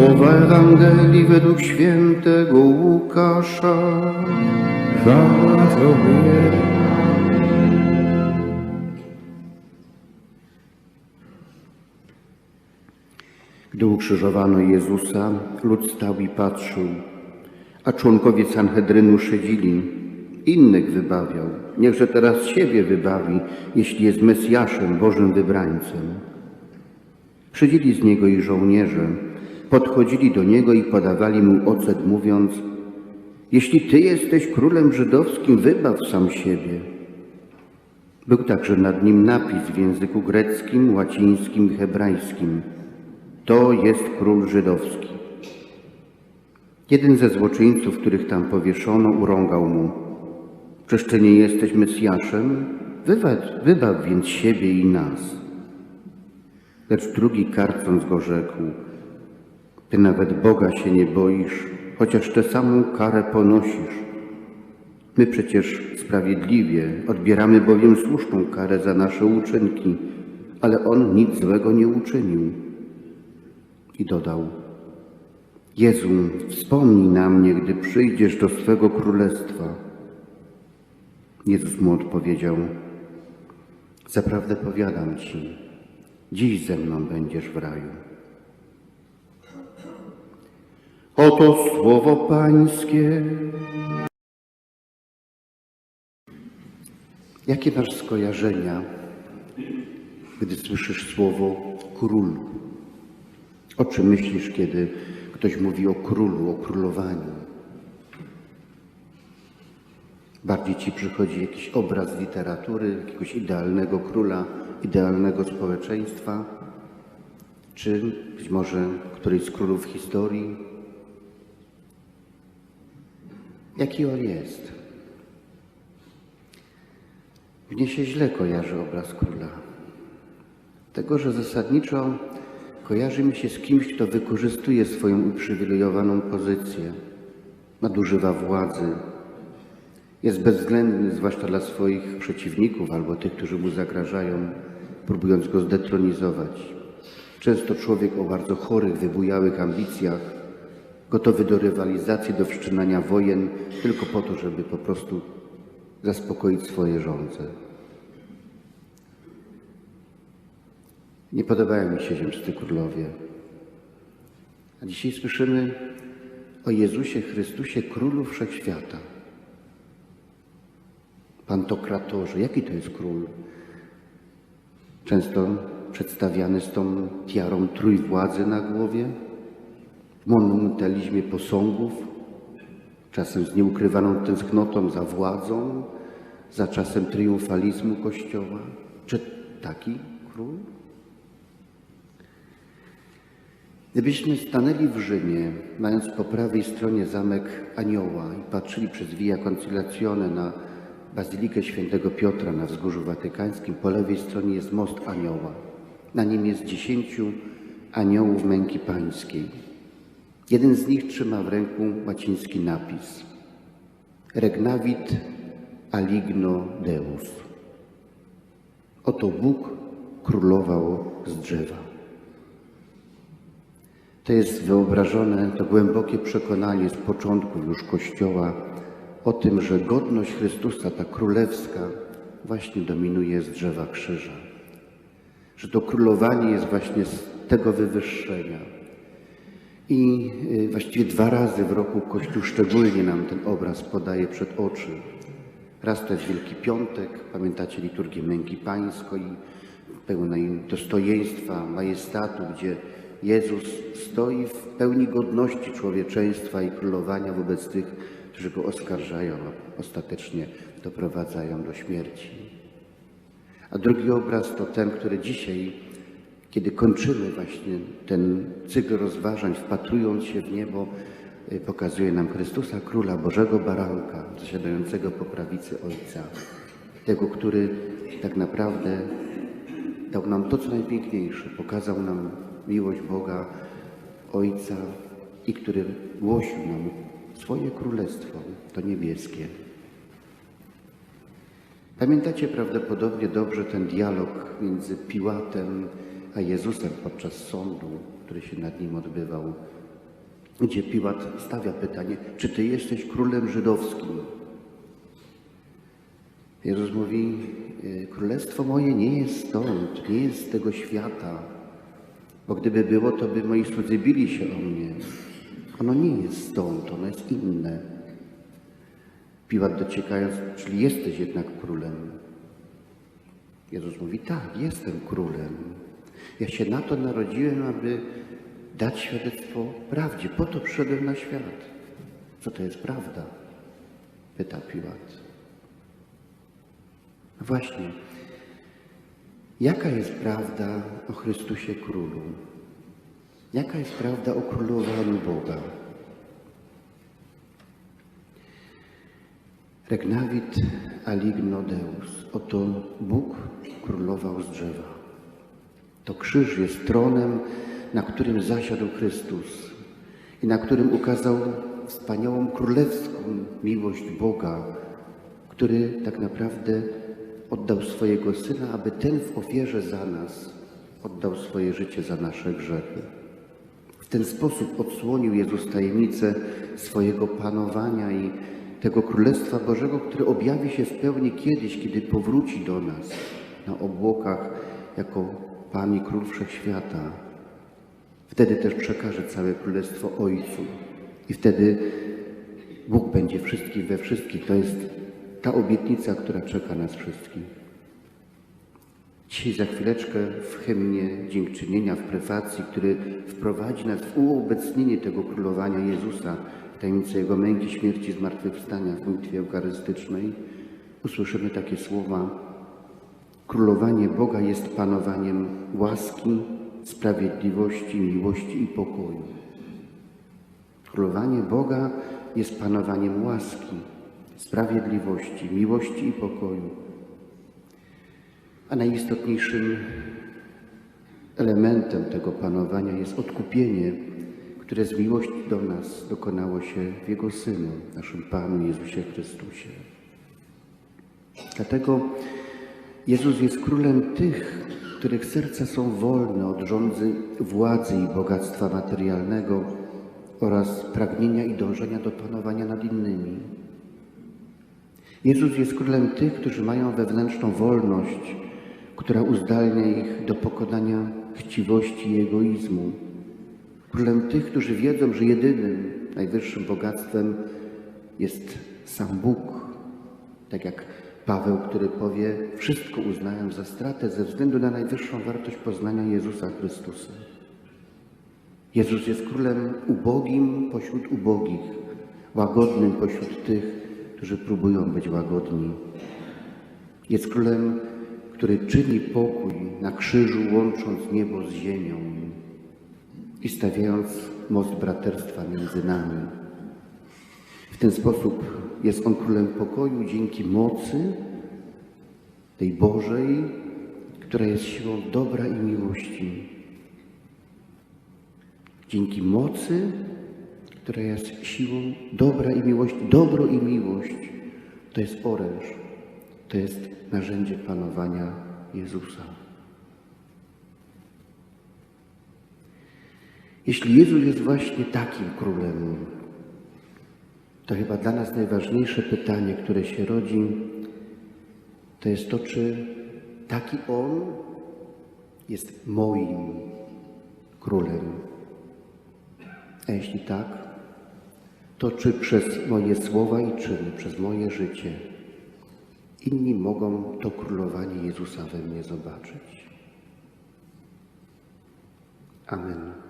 Słowa Ewangelii według świętego Łukasza. Chwała Tobie. Gdy ukrzyżowano Jezusa, lud stał i patrzył, a członkowie Sanhedrynu szydzili. Innych wybawiał. Niechże teraz siebie wybawi, jeśli jest Mesjaszem, Bożym wybrańcem. Szydzili z niego i żołnierze. Podchodzili do niego i podawali mu ocet, mówiąc: Jeśli ty jesteś królem żydowskim, wybaw sam siebie. Był także nad nim napis w języku greckim, łacińskim i hebrajskim. To jest król żydowski. Jeden ze złoczyńców, których tam powieszono, urągał mu. Czyż ty nie jesteś Mesjaszem? Wybaw, wybaw więc siebie i nas. Lecz drugi, karcąc go, rzekł. Ty nawet Boga się nie boisz, chociaż tę samą karę ponosisz. My przecież sprawiedliwie odbieramy bowiem słuszną karę za nasze uczynki, ale on nic złego nie uczynił. I dodał: Jezu, wspomnij na mnie, gdy przyjdziesz do swego królestwa. Jezus mu odpowiedział: Zaprawdę powiadam ci, dziś ze mną będziesz w raju. Oto słowo Pańskie. Jakie masz skojarzenia, gdy słyszysz słowo król? O czym myślisz, kiedy ktoś mówi o królu, o królowaniu? Bardziej ci przychodzi jakiś obraz literatury, jakiegoś idealnego króla, idealnego społeczeństwa, czy być może któryś z królów historii? Jaki on jest? Mnie się źle kojarzy obraz króla. Tego, że zasadniczo kojarzy mi się z kimś, kto wykorzystuje swoją uprzywilejowaną pozycję, nadużywa władzy, jest bezwzględny, zwłaszcza dla swoich przeciwników albo tych, którzy mu zagrażają, próbując go zdetronizować. Często człowiek o bardzo chorych, wybujałych ambicjach, gotowy do rywalizacji, do wszczynania wojen, tylko po to, żeby po prostu zaspokoić swoje żądze. Nie podobają mi się ziemscy królowie. A dzisiaj słyszymy o Jezusie Chrystusie, Królu Wszechświata. Pantokratorze. Jaki to jest król? Często przedstawiany z tą tiarą trójwładzy na głowie, w monumentalizmie posągów, czasem z nieukrywaną tęsknotą za władzą, za czasem triumfalizmu Kościoła. Czy taki król? Gdybyśmy stanęli w Rzymie, mając po prawej stronie zamek Anioła i patrzyli przez Via Conciliazione na Bazylikę Świętego Piotra na Wzgórzu Watykańskim, po lewej stronie jest most Anioła. Na nim jest dziesięciu aniołów męki pańskiej. Jeden z nich trzyma w ręku łaciński napis Regnavit aligno Deus. Oto Bóg królował z drzewa. To jest wyobrażone, to głębokie przekonanie z początków już Kościoła o tym, że godność Chrystusa, ta królewska, właśnie dominuje z drzewa krzyża. Że to królowanie jest właśnie z tego wywyższenia. I y, właściwie dwa razy w roku Kościół szczególnie nam ten obraz podaje przed oczy. Raz to jest Wielki Piątek, pamiętacie liturgię Męki Pańskiej, pełnej dostojeństwa, majestatu, gdzie Jezus stoi w pełni godności człowieczeństwa i królowania wobec tych, którzy go oskarżają, a ostatecznie doprowadzają do śmierci. A drugi obraz to ten, który dzisiaj, kiedy kończymy właśnie ten cykl rozważań, wpatrując się w niebo, y, pokazuje nam Chrystusa, Króla Bożego Baranka, zasiadającego po prawicy Ojca. Tego, który tak naprawdę dał nam to, co najpiękniejsze. Pokazał nam miłość Boga, Ojca i który głosił nam swoje królestwo, to niebieskie. Pamiętacie prawdopodobnie dobrze ten dialog między Piłatem a Jezusem podczas sądu, który się nad nim odbywał gdzie Piłat stawia pytanie, czy ty jesteś królem żydowskim? Jezus mówi, y, królestwo moje nie jest stąd, nie jest z tego świata, bo gdyby było, to by moi słudzy bili się o mnie. Ono nie jest stąd, ono jest inne. Piłat dociekając, czyli jesteś jednak królem. Jezus mówi, tak, jestem królem. Ja się na to narodziłem, aby dać świadectwo prawdzie. Po to przyszedłem na świat. Co to jest prawda? Pyta Piłat. Właśnie, jaka jest prawda o Chrystusie Królu? Jaka jest prawda o królowaniu Boga? Regnavit aligno Deus. Oto Bóg królował z drzewa. To krzyż jest tronem, na którym zasiadł Chrystus i na którym ukazał wspaniałą królewską miłość Boga, który tak naprawdę oddał swojego Syna, aby ten w ofierze za nas oddał swoje życie za nasze grzechy. W ten sposób odsłonił Jezus tajemnicę swojego panowania i tego Królestwa Bożego, które objawi się w pełni kiedyś, kiedy powróci do nas na obłokach jako Pan i Król Wszechświata. Wtedy też przekaże całe Królestwo Ojcu i wtedy Bóg będzie wszystkich we wszystkich. To jest ta obietnica, która czeka nas wszystkich. Dzisiaj za chwileczkę w hymnie dziękczynienia, w prefacji, który wprowadzi nas w uobecnienie tego królowania Jezusa, w tajemnicy Jego męki, śmierci, zmartwychwstania w modlitwie eucharystycznej, usłyszymy takie słowa Królowanie Boga jest panowaniem łaski, sprawiedliwości, miłości i pokoju. Królowanie Boga jest panowaniem łaski, sprawiedliwości, miłości i pokoju. A najistotniejszym elementem tego panowania jest odkupienie, które z miłości do nas dokonało się w Jego Synu, naszym Panu Jezusie Chrystusie. Dlatego Jezus jest królem tych, których serca są wolne od rządzy władzy i bogactwa materialnego oraz pragnienia i dążenia do panowania nad innymi. Jezus jest królem tych, którzy mają wewnętrzną wolność, która uzdalnia ich do pokonania chciwości i egoizmu. Królem tych, którzy wiedzą, że jedynym, najwyższym bogactwem jest sam Bóg. Tak jak Paweł, który powie, wszystko uznałem za stratę ze względu na najwyższą wartość poznania Jezusa Chrystusa. Jezus jest królem ubogim pośród ubogich, łagodnym pośród tych, którzy próbują być łagodni. Jest królem, który czyni pokój na krzyżu, łącząc niebo z ziemią i stawiając most braterstwa między nami. W ten sposób jest On królem pokoju dzięki mocy tej Bożej, która jest siłą dobra i miłości. Dzięki mocy, która jest siłą dobra i miłości. Dobro i miłość to jest oręż, to jest narzędzie panowania Jezusa. Jeśli Jezus jest właśnie takim królem, to chyba dla nas najważniejsze pytanie, które się rodzi, to jest to, czy taki On jest moim królem. A jeśli tak, to czy przez moje słowa i czyny, przez moje życie inni mogą to królowanie Jezusa we mnie zobaczyć? Amen.